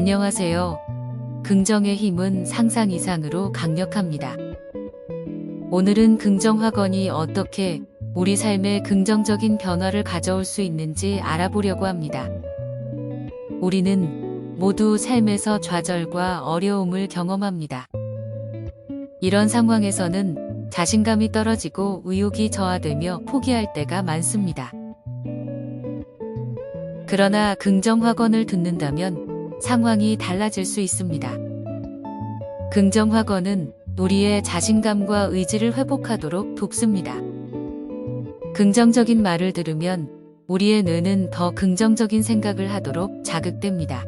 안녕하세요. 긍정의 힘은 상상 이상으로 강력합니다. 오늘은 긍정학원이 어떻게 우리 삶에 긍정적인 변화를 가져올 수 있는지 알아보려고 합니다. 우리는 모두 삶에서 좌절과 어려움을 경험합니다. 이런 상황에서는 자신감이 떨어지고 의욕이 저하되며 포기할 때가 많습니다. 그러나 긍정학원을 듣는다면 상황이 달라질 수 있습니다. 긍정학원은 우리의 자신감과 의지를 회복하도록 돕습니다. 긍정적인 말을 들으면 우리의 뇌는 더 긍정적인 생각을 하도록 자극됩니다.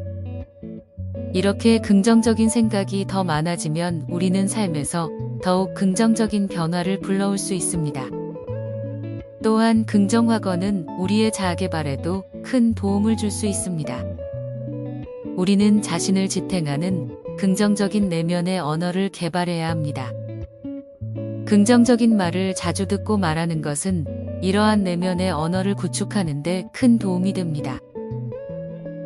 이렇게 긍정적인 생각이 더 많아지면 우리는 삶에서 더욱 긍정적인 변화를 불러올 수 있습니다. 또한 긍정학원은 우리의 자아 개발에도 큰 도움을 줄 수 있습니다. 우리는 자신을 지탱하는 긍정적인 내면의 언어를 개발해야 합니다. 긍정적인 말을 자주 듣고 말하는 것은 이러한 내면의 언어를 구축하는데 큰 도움이 됩니다.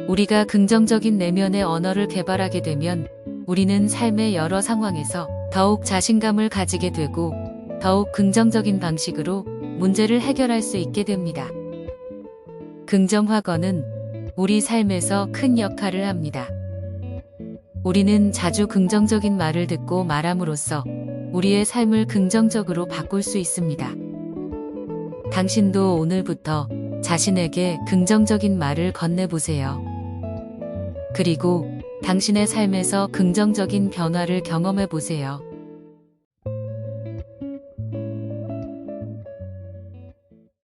우리가 긍정적인 내면의 언어를 개발하게 되면 우리는 삶의 여러 상황에서 더욱 자신감을 가지게 되고 더욱 긍정적인 방식으로 문제를 해결할 수 있게 됩니다. 긍정학원은 우리 삶에서 큰 역할을 합니다. 우리는 자주 긍정적인 말을 듣고 말함으로써 우리의 삶을 긍정적으로 바꿀 수 있습니다. 당신도 오늘부터 자신에게 긍정적인 말을 건네보세요. 그리고 당신의 삶에서 긍정적인 변화를 경험해 보세요.